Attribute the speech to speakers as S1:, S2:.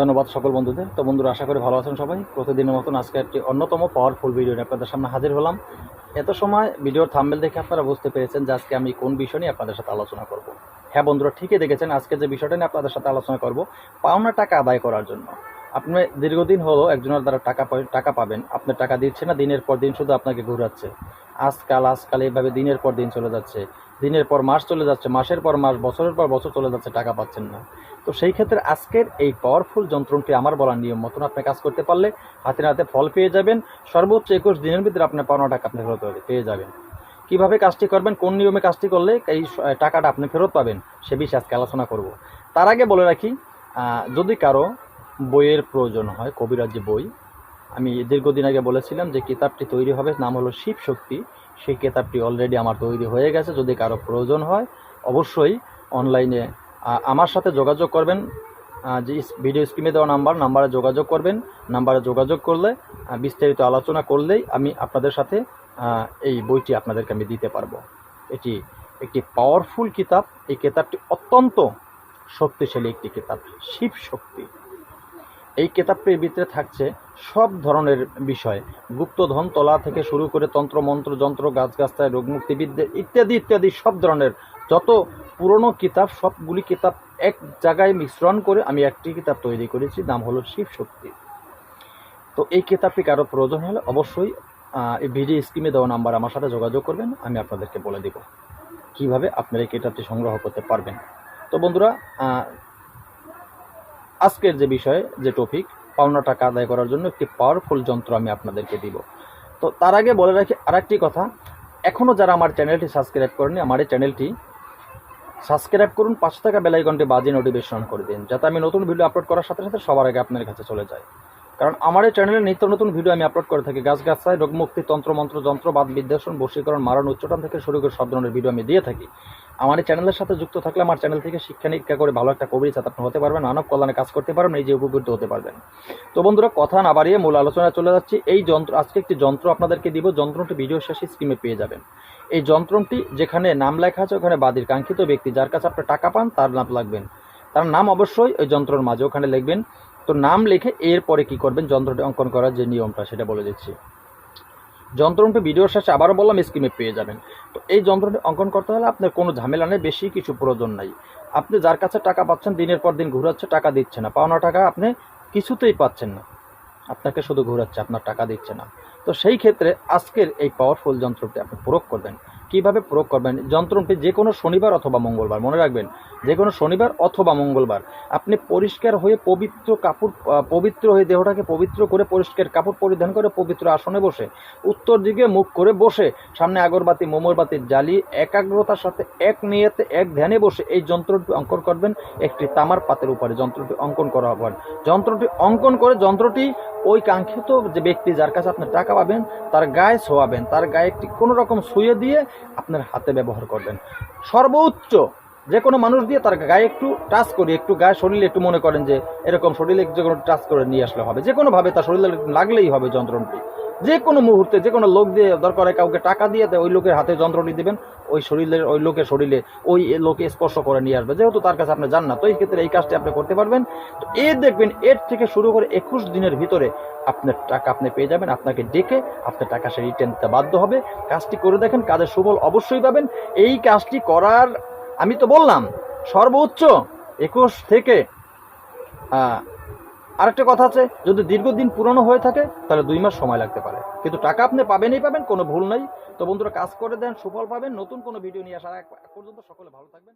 S1: ধন্যবাদ সকল বন্ধুদের। তো বন্ধুরা, আশা করি ভালো আছেন সবাই। প্রতিদিনের মতন আজকে একটি অন্যতম পাওয়ারফুল ভিডিও নিয়ে আপনাদের সামনে হাজির হলাম। এত সময় ভিডিওর থাম্বেল দেখে আপনারা বুঝতে পেরেছেন যে আজকে আমি কোন বিষয় নিয়ে আপনাদের সাথে আলোচনা করব। হ্যাঁ বন্ধুরা, ঠিকই দেখেছেন, আজকে যে বিষয়টা নিয়ে আপনাদের সাথে আলোচনা করব, পাওনা টাকা আদায় করার জন্য। আপনি দীর্ঘদিন হলো একজনের দ্বারা টাকা টাকা পাবেন। আপনার টাকা দিচ্ছে না, দিনের পর দিন শুধু আপনাকে ঘুরাচ্ছে। আজকাল আজকাল এইভাবে দিনের পর দিন চলে যাচ্ছে। দিনের পর মাস চলে যাচ্ছে, মাসের পর মাস, বছরের পর বছর চলে যাচ্ছে, টাকা পাচ্ছেন না। তো সেই ক্ষেত্রে আজকের এই পাওয়ারফুল যন্ত্রটি আমার বলার নিয়ম মতন আপনি কাজ করতে পারলে হাতে হাতে ফল পেয়ে যাবেন। সর্বোচ্চ একুশ দিনের ভিতরে আপনার পাওনা টাকা আপনি ফেরত পেয়ে যাবেন। কীভাবে কাজটি করবেন, কোন নিয়মে কাজটি করলে এই টাকাটা আপনি ফেরত পাবেন, সে বিষয়ে আজকে আলোচনা করব। তার আগে বলে রাখি যদি কারও বইয়ের প্রয়োজন হয়, কবিরাজি বই আমি দীর্ঘদিন আগে বলেছিলাম যে কিতাবটি তৈরি হবে, নাম হলো শিব শক্তি। সেই কিতাবটি অলরেডি আমার তৈরি হয়ে গেছে, যদি কারও প্রয়োজন হয়, অবশ্যই অনলাইনে আমার সাথে যোগাযোগ করবেন। যে ভিডিও স্ক্রিনে দেওয়া নাম্বার নাম্বারে যোগাযোগ করবেন। নাম্বারে যোগাযোগ করলে বিস্তারিত আলোচনা করলেই আমি আপনাদের সাথে এই বইটি আপনাদেরকে আমি দিতে পারব। এটি একটি পাওয়ারফুল কিতাব। এই কিতাবটি অত্যন্ত শক্তিশালী একটি কিতাব, শিব শক্তি। এই কিতাবটির ভিতরে থাকছে সব ধরনের বিষয়। গুপ্তধন তলা থেকে শুরু করে তন্ত্র, মন্ত্র, যন্ত্র, গাছগাছায় রোগমুক্তিবিদ্যা ইত্যাদি ইত্যাদি সব ধরনের। যত পুরনো কিতাব, সবগুলি কিতাব এক জায়গায় মিশ্রণ করে আমি একটি কিতাব তৈরি করেছি, নাম হলো শিব শক্তি। তো এই কিতাবটি কারও প্রয়োজন হলে অবশ্যই এই ভিডিও স্ক্রিনে দেওয়া নাম্বার আমার সাথে যোগাযোগ করবেন, আমি আপনাদেরকে বলে দেব কীভাবে আপনারা এই কিতাবটি সংগ্রহ করতে পারবেন। তো বন্ধুরা আজকের যে বিষয়, যে টপিক পাওনা টাকা আদায় করার জন্য একটি পাওয়ারফুল যন্ত্র আমি আপনাদেরকে দিব। তো তার আগে বলে রাখি আরেকটি কথা এখনও যারা আমার চ্যানেলটি সাবস্ক্রাইব করেনি আমার এই চ্যানেলটি সাবস্ক্রাইব করুন পাঁচ টাকা বেলাইকনটি বাজে নোটিফিকেশন করে দিন, যাতে আমি নতুন ভিডিও আপলোড করার সাথে সাথে সবার আগে আপনার কাছে চলে যায় কারণ আমার এই চ্যানেলে নিত্য নতুন ভিডিও আমি আপলোড করে থাকি। গাছ গাছায় রোগমুক্তি তন্ত্র, মন্ত্র, যন্ত্র বাদ বিদ্বেষণ, বশীকরণ, মারণ উচ্চটন থেকে শুরু করে সব ধরনের ভিডিও আমি দিয়ে থাকি। আমার এই চ্যানেলের সাথে যুক্ত থাকলে আমার চ্যানেল থেকে শিক্ষা নিক্ষা করে ভালো একটা সাথে আপনি হতে পারবেন, মানব কল্যাণে কাজ করতে পারবেন এই যে উপকৃত হতে পারবেন। তো বন্ধুরা, কথা না বাড়িয়ে মূল আলোচনায় চলে যাচ্ছি। এই যন্ত্র আজকে একটি যন্ত্র আপনাদেরকে দিব। যন্ত্রটি ভিডিও শেষে স্ক্রিমে পেয়ে যাবেন। এই যন্ত্রটি যেখানে নাম লেখা আছে, ওখানে বাদির কাঙ্ক্ষিত ব্যক্তি যার কাছে আপনি টাকা পান, তার নাম লাগবেন। তার নাম অবশ্যই ওই যন্ত্রের মাঝে। ওখানে লিখবেন তো নাম লিখে এরপরে কি করবেন? যন্ত্রটি অঙ্কন করার যে নিয়মটা, সেটা বলে দিচ্ছি। যন্ত্রটি ভিডিওর শেষে আবারও বললাম স্ক্রিমে পেয়ে যাবেন। তো এই যন্ত্রটি অঙ্কন করতে হলে আপনার কোনো ঝামেলা নেই, বেশি কিছু প্রয়োজন নাই। আপনি যার কাছে টাকা পাচ্ছেন, দিনের পর দিন ঘুরাচ্ছে, টাকা দিচ্ছে না। পাওনা টাকা আপনি কিছুতেই পাচ্ছেন না। আপনাকে শুধু ঘোরাচ্ছে, আপনার টাকা দিচ্ছে না। তো সেই ক্ষেত্রে আজকের এই পাওয়ারফুল যন্ত্রটি আপনি প্রয়োগ করবেন। কীভাবে প্রয়োগ করবেন? যন্ত্রটি যে কোনো শনিবার অথবা মঙ্গলবার, মনে রাখবেন যে কোনো শনিবার অথবা মঙ্গলবার। আপনি পরিষ্কার হয়ে পবিত্র কাপড় পবিত্র হয়ে দেহটাকে পবিত্র করে পরিষ্কার কাপড় পরিধান করে পবিত্র আসনে বসে, উত্তর দিকে মুখ করে বসে, সামনে আগরবাতি মোমরবাতি জ্বালিয়ে, একাগ্রতার সাথে এক নিয়েতে, এক ধ্যানে বসে এই যন্ত্রটি অঙ্কন করবেন। একটি তামার পাতের উপরে যন্ত্রটি অঙ্কন করা হবে। যন্ত্রটি অঙ্কন করে যন্ত্রটি ওই কাঙ্ক্ষিত যে ব্যক্তি যার কাছে আপনি টাকা পাবেন, তার গায়ে ছোয়াবেন তার গায়ে একটি কোনো রকম শুয়ে দিয়ে আপনার হাতে ব্যবহার করবেন। সর্বোচ্চ যে কোনো মানুষ দিয়ে তার গায়ে একটু টাচ করি একটু গায়ে শরীরে একটু মনে করেন যে, এরকম শরীরে যে কোনো টাচ করে নিয়ে আসলে হবে। যে কোনোভাবে তার শরীরে লাগলেই হবে যন্ত্রটি যে কোনো মুহূর্তে, যে কোনো লোক দিয়ে দরকার কাউকে টাকা দিয়ে দেয় ওই লোকের হাতে যন্ত্রটি দিবেন, ওই শরীরের, ওই লোকের শরীরে ওই লোকে স্পর্শ করে নিয়ে আসবে। যেহেতু তার কাছে আপনি জান না, তো এই ক্ষেত্রে এই কাজটি আপনি করতে পারবেন। তো এ দেখবেন, এর থেকে শুরু করে একুশ দিনের ভিতরে আপনার টাকা আপনি পেয়ে যাবেন, আপনাকে ডেকে আপনার টাকা সে রিটার্ন দিতে বাধ্য হবে। কাজটি করে দেখেন, কাজের সুফল অবশ্যই পাবেন। এই কাজটি করার, আমি তো বললাম, সর্বোচ্চ একুশ থেকে আরেকটা কথা আছে, যদি দীর্ঘদিন পুরনো হয়ে থাকে, তাহলে দুই মাস সময় লাগতে পারে। কিন্তু টাকা আপনি পাবেনই পাবেন, কোনো ভুল নাই। তো বন্ধুরা, কাজ করে দেন, সুফল পাবেন। নতুন কোনো ভিডিও নিয়ে আসার পর্যন্ত সকলে ভালো থাকবেন।